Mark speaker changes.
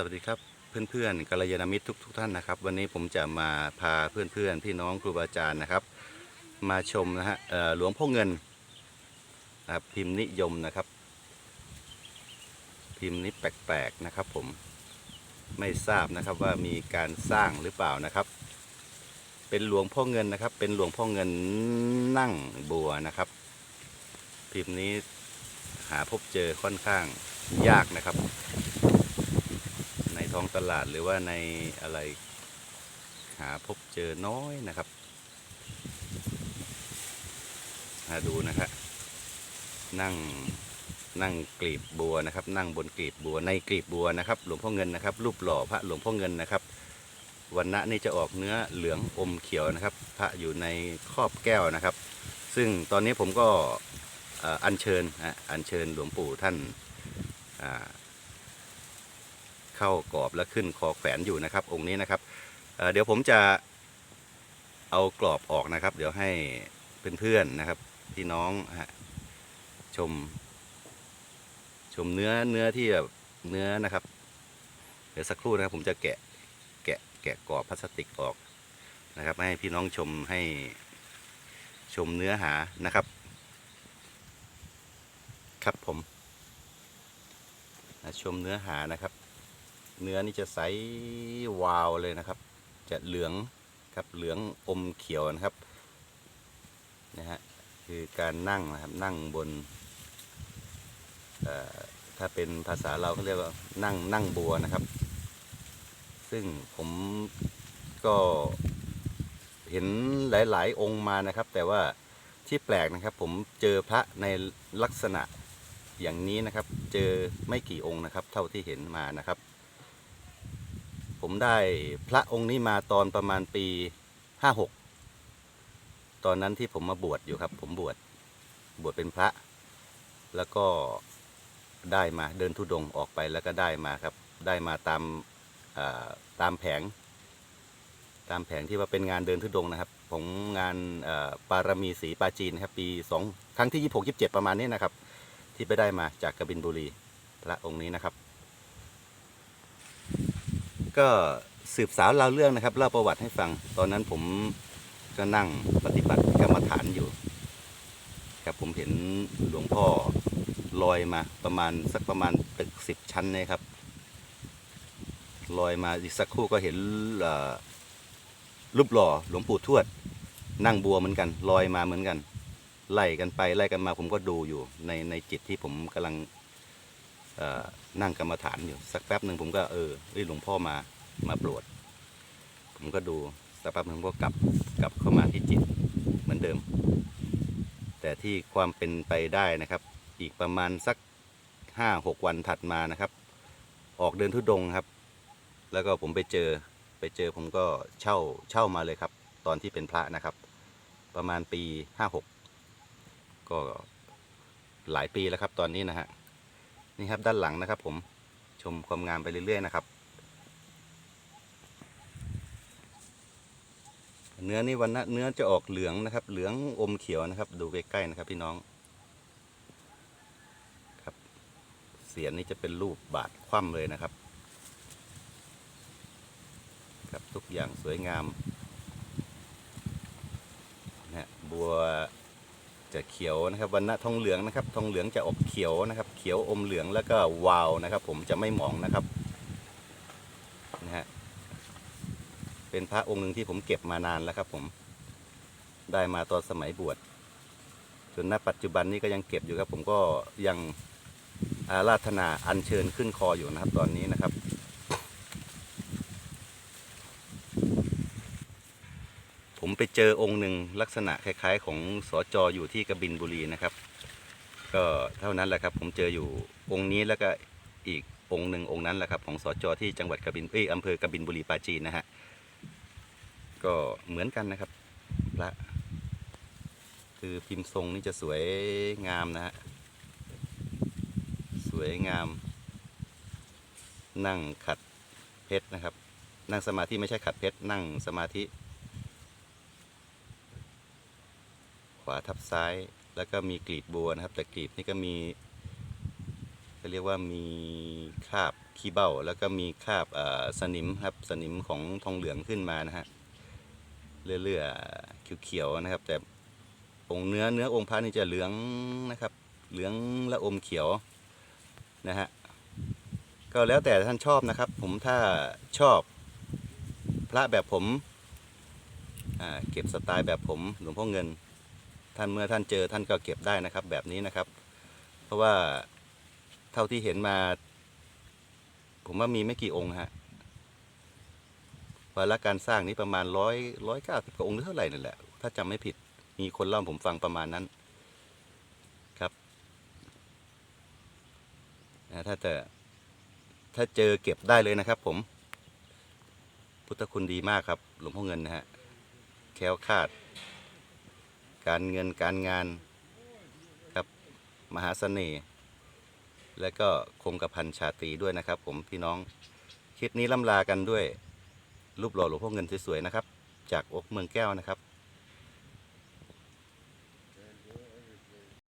Speaker 1: สวัสดีครับเพื่อนๆกัลยาณมิตรทุกทท่านนะครับ วันนี้ผมจะมาพาเพื่อนๆพี่น้องครูบาอาจารย์นะครับ มาชมนะฮะหลวงพ่อเงินนะครับพิมพ์นิยมนะครับ พิมพ์นี้แปลกๆนะครับ ผมไม่ทราบนะครับว่ามีการสร้างหรือเปล่านะครับ เป็นหลวงพ่อเงินนะครับ เป็นหลวงพ่อเงินนั่งบัวนะครับ พิมพ์นี้หาพบเจอค่อนข้างยากนะครับ ท้องตลาดหรือว่าในอะไรหาพบเจอน้อยนะครับมาดูนะครับนั่งนั่งกลีบบัวนะครับ นั่งบนกลีบบัวในกลีบบัวนะครับ หลวงพ่อเงินนะครับ รูปหล่อพระหลวงพ่อเงินนะครับวันณะนี่จะออกเนื้อเหลืองอมเขียวนะครับ พระอยู่ในครอบแก้วนะครับ ซึ่งตอนนี้ผมก็อัญเชิญอัญเชิญหลวงปู่ท่านอ่า เข้ากรอบและขึ้นคอแขวนอยู่นะครับ องค์นี้นะครับเเดี๋ยวผมจะเอากรอบออกนะครับ เดี๋ยวให้เพื่อนๆนะครับพี่น้องฮะชม ชมเนื้อเนื้อที่แบบเนื้อนะครับ เดี๋ยวสักครู่นะครับผมจะแกะแกะแกะกรอบพลาสติกออกนะครับ ให้พี่น้องชมให้ชมเนื้อหานะครับ ครับผมชมเนื้อหานะครับ เนื้อนี่จะใสวาวเลยนะครับ จะเหลืองครับเหลืองอมเขียวนะครับนะฮะคือการนั่งนะครับนั่งบนถ้าเป็นภาษาเราเขาเรียกว่านั่งนั่งบัวนะครับ ซึ่งผมก็เห็นหลาย ๆ องค์มานะครับ แต่ว่าที่แปลกนะครับ ผมเจอพระในลักษณะอย่างนี้นะครับ เจอไม่กี่องค์นะครับ เท่าที่เห็นมานะครับ ผมได้พระองค์นี้มาตอนประมาณปีห้าหกตอนนั้นที่ผมมาบวชอยู่ครับ ผมบวชบวชเป็นพระ แล้วก็ได้มาเดินทุดงค์ออกไปแล้วก็ได้มาครับ ได้มาตามตามแผง ตามแผงที่ว่าเป็นงานเดินทุดงค์นะครับผมงานปารมีศรีปาจีนครับปีสองครั้งที่ยี่หกยี่เจ็ดประมาณนี้นะครับ ที่ไปได้มาจากกบินบุรีพระองค์นี้นะครับ ก็สืบสาวเล่าเรื่องนะครับเล่าประวัติให้ฟัง ตอนนั้นผมก็นั่งปฏิบัติกรรมฐานอยู่ ครับผมเห็นหลวงพ่อลอยมาประมาณสักประมาณตึกสิบชั้นเนะครับลอยมาอีกสักครู่ก็เห็นรูปหล่อหลวงปู่ทวด นั่งบัวเหมือนกันลอยมาเหมือนกัน ไล่กันไปไล่กันมาผมก็ดูอยู่ในในจิตที่ผมกำลัง นั่งกรรมฐานอยู่สักแป๊บหนึ่งผมก็เออหลวงพ่อมามาโปรด ผมก็ดูสักแป๊บหนึ่งก็กลับกลับเข้ามาที่จิตเหมือนเดิม แต่ที่ความเป็นไปได้นะครับ อีกประมาณสักห้าหกวันถัดมานะครับ ออกเดินทุดงครับ แล้วก็ผมไปเจอไปเจอผมก็เช่าเช่ามาเลยครับ ตอนที่เป็นพระนะครับ ประมาณปีห้าหกก็หลายปีแล้วครับตอนนี้นะฮะ นี่ครับด้านหลังนะครับ ผมชมความงามไปเรื่อยๆนะครับ เนื้อนี่วันนะเนื้อจะออกเหลืองนะครับ เหลืองอมเขียวนะครับ ดูใกล้ๆนะครับ พี่น้องครับ เสียนนี่จะเป็นรูปบาทคว่ำเลยนะครับ ครับทุกอย่างสวยงามนะบัว จะเขียวนะครับวันณะทองเหลืองนะครับทองเหลืองจะออกเขียวนะครับ เขียวอมเหลืองแล้วก็วาวนะครับ ผมจะไม่หมองนะครับนะฮะเป็นพระองค์หนึ่งที่ผมเก็บมานานแล้วครับ ผมได้มาตอนสมัยบวชจนณปัจจุบันนี้ก็ยังเก็บอยู่ครับ ผมก็ยังอาราธนาอัญเชิญขึ้นคออยู่นะครับ ตอนนี้นะครับ ผม ไปเจอองค์หนึ่งลักษณะคล้าย ๆ ของสอจออยู่ที่กบินบุรีนะครับ ก็เท่านั้นแหละครับ ผมเจออยู่องค์นี้แล้วก็อีกองค์หนึ่งองค์นั้นแหละครับ ของสอจอที่จังหวัดกบินเอ้ยอำเภอกบินบุรีปาจีนนะฮะก็เหมือนกันนะครับพระคือพิมพ์ทรงนี่จะสวยงามนะฮะสวยงาม นั่งขัดเพชรนะครับ นั่งสมาธิไม่ใช่ขัดเพชรนั่งสมาธิ ข วาทับซ้าย แล้วก็มีกลีบบัวนะครับ แต่กลีบนี่ก็มีก็เรียกว่ามีคราบขี้เบ้า แล้วก็มีคราบสนิมครับสนิมของทองเหลืองขึ้นมานะฮะเลื่อยๆเขียวๆนะครับ แต่องค์เนื้อเนื้อองค์พระนี่จะเหลืองนะครับ เหลืองและอมเขียวนะฮะก็แล้วแต่ท่านชอบนะครับ ผมถ้าชอบพระแบบผมเก็บสไตล์แบบผมหลวงพ่อเงิน ท่านเมื่อท่านเจอท่านก็เก็บได้นะครับ แบบนี้นะครับ เพราะว่าเท่าที่เห็นมา ผมว่ามีไม่กี่องค์ฮะวาระการสร้างนี้ประมาณร้อยร้อยเก้าสิบกว่าองค์หรือเท่าไหร่นั่นแหละ ถ้าจำไม่ผิดมีคนเล่าผมฟังประมาณนั้นครับนะถ้าจะถ้าเจอเก็บได้เลยนะครับ ผม พุทธคุณดีมากครับ หลวงพ่อเงินนะฮะแคล้วคาด การเงินการงานครับมหาเสน่ห์ และก็คงกระพันชาตรีด้วยนะครับ ผมพี่น้องคลิปนี้ล่ำลากันด้วยรูปหล่อหลวงพ่อเงินสวยๆนะครับ จากอกเมืองแก้วนะครับ